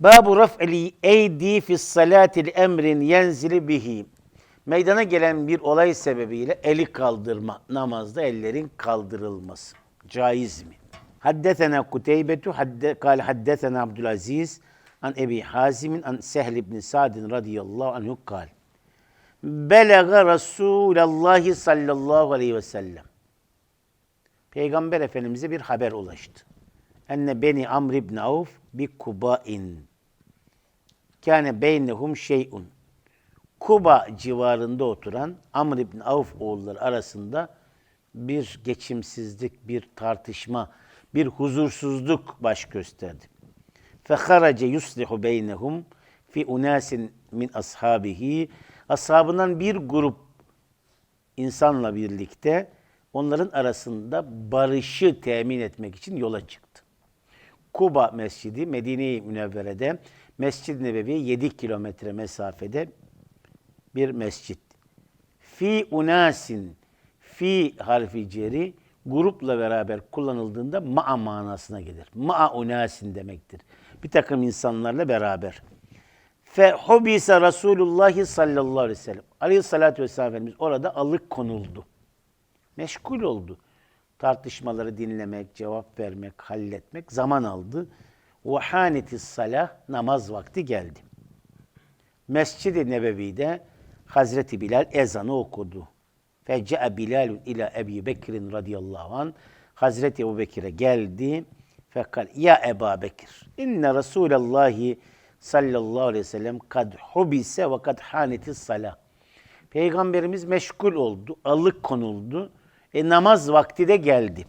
Babu raf'li eydi fi salatil emrin yenzili bihi. Meydana gelen bir olay sebebiyle eli kaldırma, namazda ellerin kaldırılması. Caiz mi? Haddetena Kuteybetu, hadde, kal haddetena Abdülaziz, an Ebi Hazim'in, an Sehl ibn Sa'din radıyallahu anhu kal. Belaga Resulallah sallallahu aleyhi ve sellem. Peygamber Efendimiz'e bir haber ulaştı. Enne beni Amr ibn Avf bi Kuba'in. Kâne beynehum şey'un. Kuba civarında oturan Amr ibn Avf oğulları arasında bir geçimsizlik, bir tartışma, bir huzursuzluk baş gösterdi. Feharace yuslihu beynehum fi unasin min ashabihi. Ashabından bir grup insanla birlikte onların arasında barışı temin etmek için yola çıktı. Kuba Mescidi Medine-i Münevvere'de Mescid-i Nebevi 7 kilometre mesafede bir mescit. Fi unasin fi harfi ceri grupla beraber kullanıldığında ma'a manasına gelir. Ma'a unasin demektir. Bir takım insanlarla beraber. Fe hubise Resulullah sallallahu aleyhi ve sellem. Aleyhissalatü vesselam Efendimiz orada alıkonuldu. Meşgul oldu. Tartışmaları dinlemek, cevap vermek, halletmek zaman aldı. Ve hanetis salah namaz vakti geldi. Mescid-i Nebevi'de Hazreti Bilal ezanı okudu. Fece'e Bilalun ila Ebi Bekir'in radıyallahu an. Hazreti Ebu Bekir'e geldi. Fekal ya Eba Bekir inne Resulallahi sallallahu aleyhi ve sellem kad hubise ve kad hanetis salah. Peygamberimiz meşgul oldu, alıkonuldu. E namaz vakti de geldi.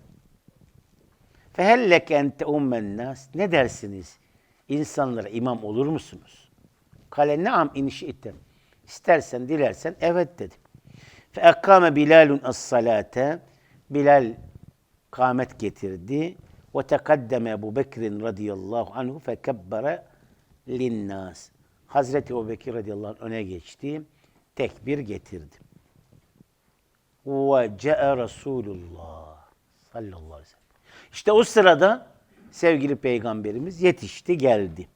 Fehelleke ente ummen nas. Ne dersiniz? İnsanlara imam olur musunuz? Kale naam inşi'tem. İstersen, dilersen evet dedi. Fe ekkame Bilalun as-salate. Bilal kâmet getirdi. Ve tekaddeme Ebu Bekir'in radıyallahu anhu fekebbere linnas. Hazreti Ebu Bekir radıyallahu anh öne geçti. Tekbir getirdi. Ve ce'e Resulullah sallallahu aleyhi ve sellem. İşte o sırada sevgili peygamberimiz yetişti geldi.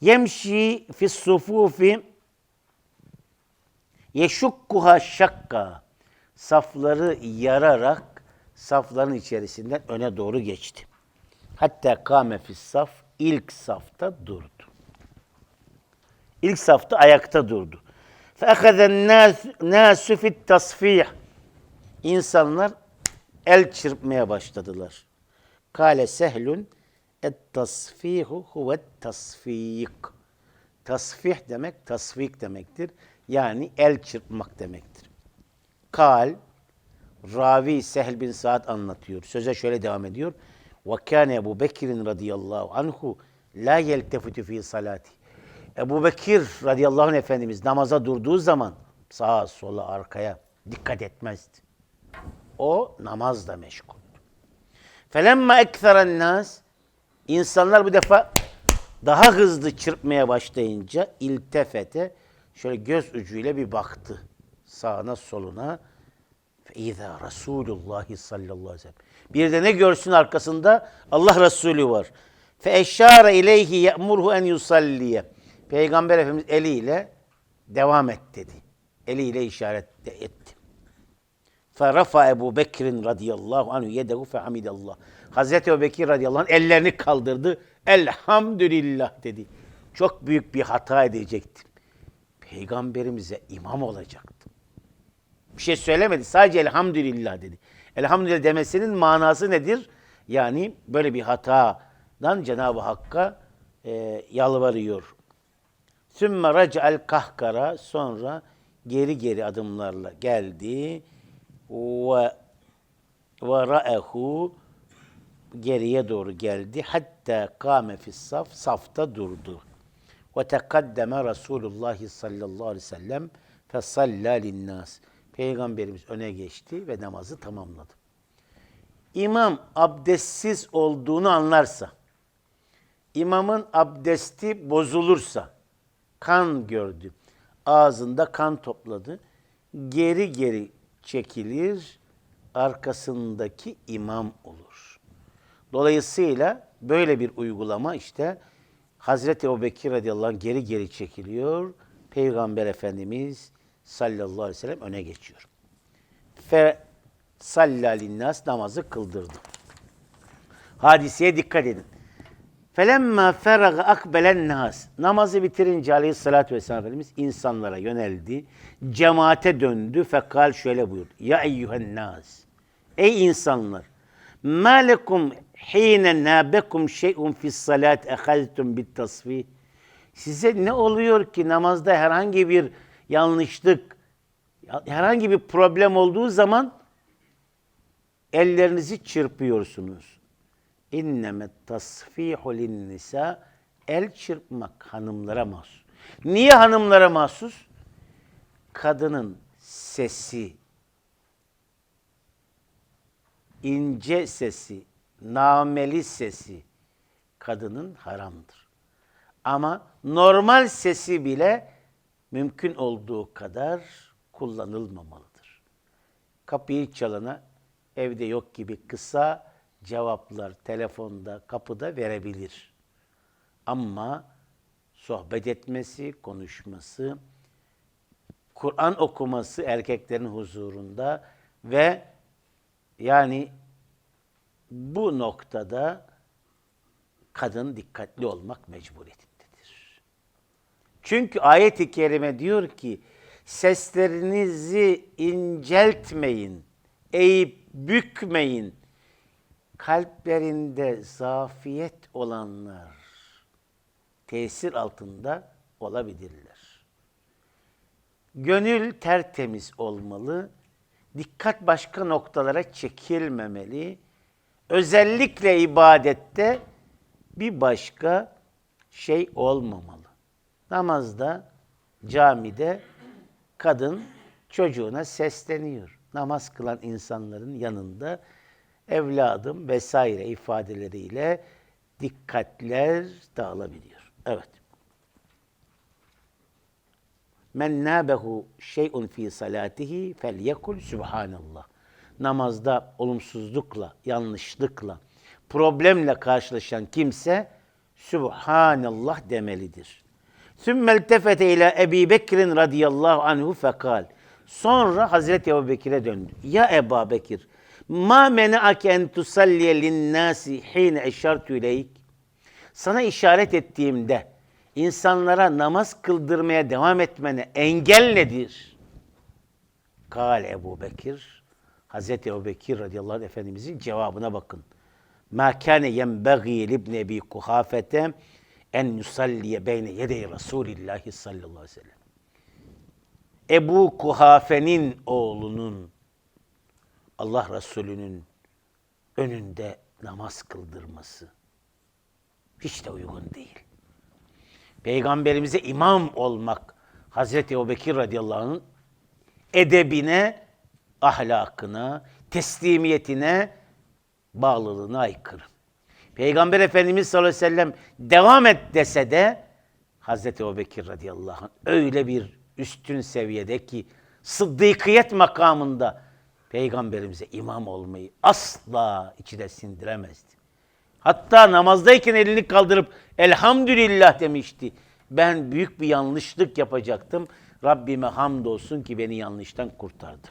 Yemşi fi sufufi yeşukkuha şakka safları yararak safların içerisinden öne doğru geçti. Hatta kâme fis saf ilk safta durdu. İlk safta ayakta durdu. Fekazen nasu fit tasfih. İnsanlar el çırpmaya başladılar. Kale sehlun et tasfihu huve tasfik. Tasfih demek tasfik demektir. Yani el çırpmak demektir. Kal ravi Sehl bin Saad anlatıyor. Söze şöyle devam ediyor. Ve kâne Ebu Bekir'in radıyallahu anhu la yeltefitu fi salati. Ebu Bekir radıyallahu anh Efendimiz namaza durduğu zaman sağa sola arkaya dikkat etmezdi. O namazla meşgul. Felemma ektheren nas insanlar bu defa daha hızlı çırpmaya başlayınca iltefete şöyle göz ucuyla bir baktı sağına soluna. İza Resulullah sallallahu aleyhi ve. Bir de ne görsün arkasında? Allah Resulü var. Fe eşşare ileyhi ye'murhu en yusalliye. Peygamber Efendimiz eliyle devam et dedi. Eliyle işaret etti. Ferafa Ebu Bekir'in radıyallahu anhu yedehu fe hamidallah. Hazreti Ebu Bekir radıyallahu anh ellerini kaldırdı. Elhamdülillah dedi. Çok büyük bir hata edecektim. Peygamberimize imam olacaktım. Bir şey söylemedi. Sadece elhamdülillah dedi. Elhamdülillah demesinin manası nedir? Yani böyle bir hatadan Cenab-ı Hakk'a e, yalvarıyor. Sümme raca'el kahkara sonra geri geri adımlarla geldi ve ve ra'ehu geriye doğru geldi. Hatta kâme fis saf safta durdu. Ve tekaddeme Resulullah sallallahu aleyhi ve sellem fesallâ linnâs. Peygamberimiz öne geçti ve namazı tamamladı. İmam abdestsiz olduğunu anlarsa, imamın abdesti bozulursa, kan gördü, ağzında kan topladı, geri geri çekilir, arkasındaki imam olur. Dolayısıyla böyle bir uygulama işte Hazreti Ebubekir radıyallahu anh geri geri çekiliyor. Peygamber Efendimiz sallallahu aleyhi ve sellem öne geçiyor. Fe sallallahu namazı kıldırdı. Hadiseye dikkat edin. Felemma feraga akbelen nas. Namazı bitirince aleyhissalatü vesselam Efendimiz insanlara yöneldi. Cemaate döndü. Fekal şöyle buyurdu. Ya eyyühen nas. Ey insanlar. Ma lekum hine nabekum şey'un fis salat ehaztum bit tasfih. Size ne oluyor ki namazda herhangi bir yanlışlık, herhangi bir problem olduğu zaman ellerinizi çırpıyorsunuz. İnnemet tasfihu lin nisa el çırpmak hanımlara mahsus. Niye hanımlara mahsus? Kadının sesi, ince sesi, nameli sesi kadının haramdır. Ama normal sesi bile mümkün olduğu kadar kullanılmamalıdır. Kapıyı çalana evde yok gibi kısa cevaplar telefonda, kapıda verebilir. Ama sohbet etmesi, konuşması, Kur'an okuması erkeklerin huzurunda ve yani bu noktada kadın dikkatli olmak mecburiyetindedir. Çünkü ayet-i kerime diyor ki seslerinizi inceltmeyin, eğip bükmeyin. Kalplerinde zafiyet olanlar tesir altında olabilirler. Gönül tertemiz olmalı, dikkat başka noktalara çekilmemeli. Özellikle ibadette bir başka şey olmamalı. Namazda, camide kadın çocuğuna sesleniyor. Namaz kılan insanların yanında evladım vesaire ifadeleriyle dikkatler dağılabiliyor. Evet. Men nabehu şey'un fi salatihi felyekul subhanallah. Namazda olumsuzlukla, yanlışlıkla, problemle karşılaşan kimse Subhanallah demelidir. Sümmel tefete ile Ebi Bekir'in radıyallahu anhu fekal. Sonra Hazreti Ebu Bekir'e döndü. Ya Ebu Bekir, ma mene'ake en tusalliye linnâsi hîne eşartü ileyk. Sana işaret ettiğimde insanlara namaz kıldırmaya devam etmene engel nedir? Kale Ebu Bekir, Hazreti Ebu Bekir radıyallahu anh Efendimizin cevabına bakın. Ma kâne yenbeğî libne ebi kuhafete en yusalliye beyne yedey Resulillahi sallallahu aleyhi ve sellem. Ebu Kuhafe'nin oğlunun Allah Resulü'nün önünde namaz kıldırması hiç de uygun değil. Peygamberimize imam olmak Hazreti Ebubekir radıyallahu anh'ın edebine, ahlakına, teslimiyetine, bağlılığına aykırı. Peygamber Efendimiz sallallahu aleyhi ve sellem devam et dese de Hazreti Ebubekir radıyallahu anh öyle bir üstün seviyede ki sıddıkiyet makamında Peygamberimize imam olmayı asla içine sindiremezdi. Hatta namazdayken elini kaldırıp elhamdülillah demişti. Ben büyük bir yanlışlık yapacaktım. Rabbime hamdolsun ki beni yanlıştan kurtardı.